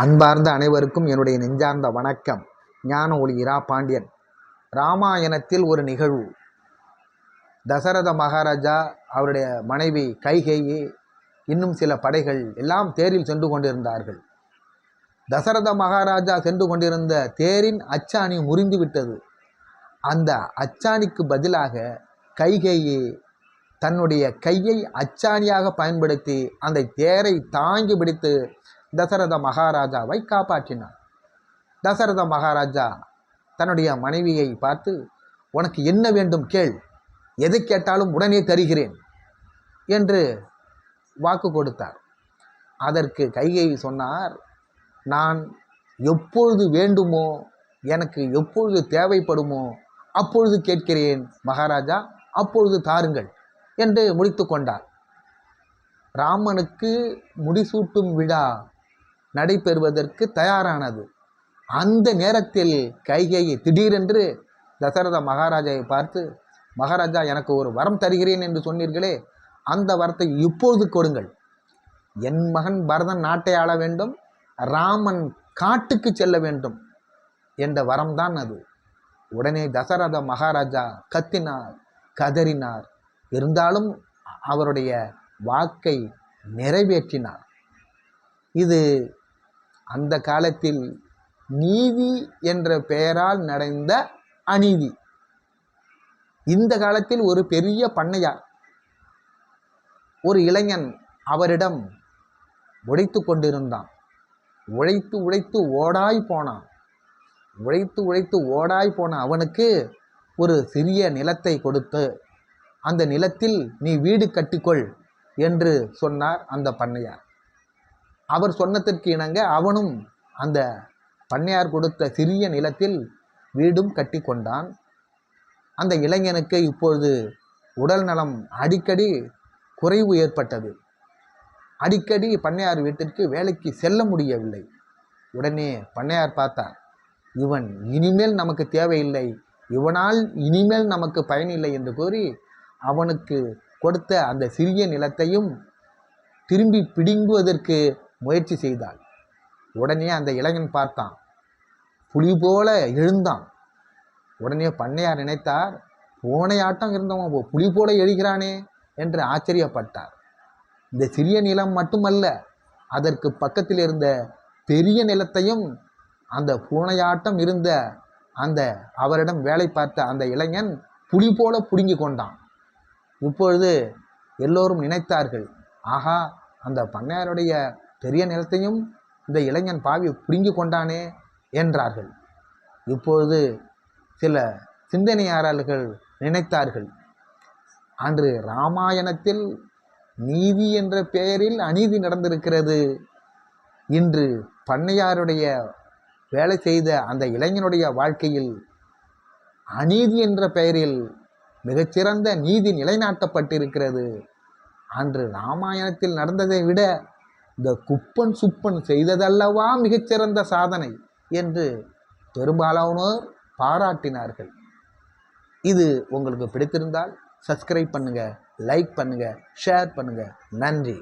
அன்பார்ந்த அனைவருக்கும் என்னுடைய நெஞ்சார்ந்த வணக்கம். ஞான ஒளி இரா பாண்டியன். ராமாயணத்தில் ஒரு நிகழ்வு. தசரத மகாராஜா அவருடைய மனைவி கைகேயி இன்னும் சில படைகள் எல்லாம் தேரில் சென்று கொண்டிருந்தார்கள். தசரத மகாராஜா சென்று கொண்டிருந்த தேரின் அச்சாணி முறிந்து விட்டது. அந்த அச்சாணிக்கு பதிலாக கைகேயி தன்னுடைய கையை அச்சாணியாக பயன்படுத்தி அந்த தேரை தாங்கி பிடித்து தசரத மகாராஜாவை காப்பாற்றினார் தசரத மகாராஜா தன்னுடைய மனைவியை பார்த்து உனக்கு என்ன வேண்டும் கேள். எது கேட்டாலும் உடனே தருகிறேன் என்று வாக்கு கொடுத்தார். அதற்கு கைகை சொன்னார் நான் எப்பொழுது வேண்டுமோ எனக்கு எப்பொழுது தேவைப்படுமோ அப்பொழுது கேட்கிறேன். மகாராஜா அப்பொழுது தாருங்கள் என்று முடித்து கொண்டார். ராமனுக்கு முடிசூட்டும் விழா நடைபெறுவதற்கு தயாரானது. அந்த நேரத்தில் கைகையை திடீரென்று தசரத மகாராஜாவை பார்த்து மகாராஜா எனக்கு ஒரு வரம் தருகிறேன் என்று சொன்னீர்களே அந்த வரத்தை இப்பொழுது கொடுங்கள். என் மகன் பரதன் நாட்டை ஆள வேண்டும் ராமன் காட்டுக்கு செல்ல வேண்டும் என்ற வரம்தான் அது. உடனே தசரத மகாராஜா கத்தினார் கதறினார். இருந்தாலும் அவருடைய வாக்கை நிறைவேற்றினார். இது அந்த காலத்தில் நீதி என்ற பெயரால் நடந்த அநீதி. இந்த காலத்தில் ஒரு பெரிய பண்ணையார் ஒரு இளைஞன் அவரிடம் உழைத்து கொண்டிருந்தான். உழைத்து உழைத்து ஓடாய் போனான். உழைத்து உழைத்து ஓடாய் போன அவனுக்கு ஒரு சிறிய நிலத்தை கொடுத்து அந்த நிலத்தில் நீ வீடு கட்டிக்கொள் என்று சொன்னார் அந்த பண்ணையார். அவர் சொன்னதற்கு இணங்க அவனும் அந்த பண்ணையார் கொடுத்த சிறிய நிலத்தில் வீடும் கட்டி கொண்டான் அந்த இளைஞனுக்கு இப்பொழுது உடல் நலம் அடிக்கடி குறைவு ஏற்பட்டது. அடிக்கடி பண்ணையார் வீட்டிற்கு வேலைக்கு செல்ல முடியவில்லை. உடனே பண்ணையார் பார்த்தார் இவன் இனிமேல் நமக்கு தேவையில்லை. இவனால் இனிமேல் நமக்கு பயனில்லை என்று கூறி அவனுக்கு கொடுத்த அந்த சிறிய நிலத்தையும் திரும்பி பிடுங்குவதற்கு முயற்சி செய்தாள். உடனே அந்த இளைஞன் பார்த்தான். புலி போல எழுந்தான். உடனே பண்ணையார் நினைத்தார் பூனையாட்டம் இருந்தவன் ஓ, புலி போல எழுகிறானே என்று ஆச்சரியப்பட்டார். இந்த சிறிய நிலம் மட்டுமல்ல அதற்கு பக்கத்தில் இருந்த பெரிய நிலத்தையும் அந்த பூனையாட்டம் இருந்த அந்த அவரிடம் வேலை பார்த்த அந்த இளைஞன் புலி போல புடுங்கி கொண்டான். இப்பொழுது எல்லோரும் நினைத்தார்கள் ஆகா அந்த பண்ணையாருடைய பெரிய நிலத்தையும் இந்த இளைஞன் பாவி பிடுங்கி கொண்டானே என்றார்கள். இப்பொழுது சில சிந்தனையாளர்கள் நினைத்தார்கள். அன்று ராமாயணத்தில் நீதி என்ற பெயரில் அநீதி நடந்திருக்கிறது. இன்று பண்ணையாருடைய வேலை செய்த அந்த இளைஞனுடைய வாழ்க்கையில் அநீதி என்ற பெயரில் மிகச்சிறந்த நீதி நிலைநாட்டப்பட்டிருக்கிறது. அன்று ராமாயணத்தில் நடந்ததை விட இந்த குப்பன் சுப்பன் செய்ததல்லவா மிகச்சிறந்த சாதனை என்று பெரும்பாலானோர் பாராட்டினார்கள். இது உங்களுக்கு பிடித்திருந்தால் சப்ஸ்கிரைப் பண்ணுங்கள் லைக் பண்ணுங்கள் ஷேர் பண்ணுங்கள் நன்றி.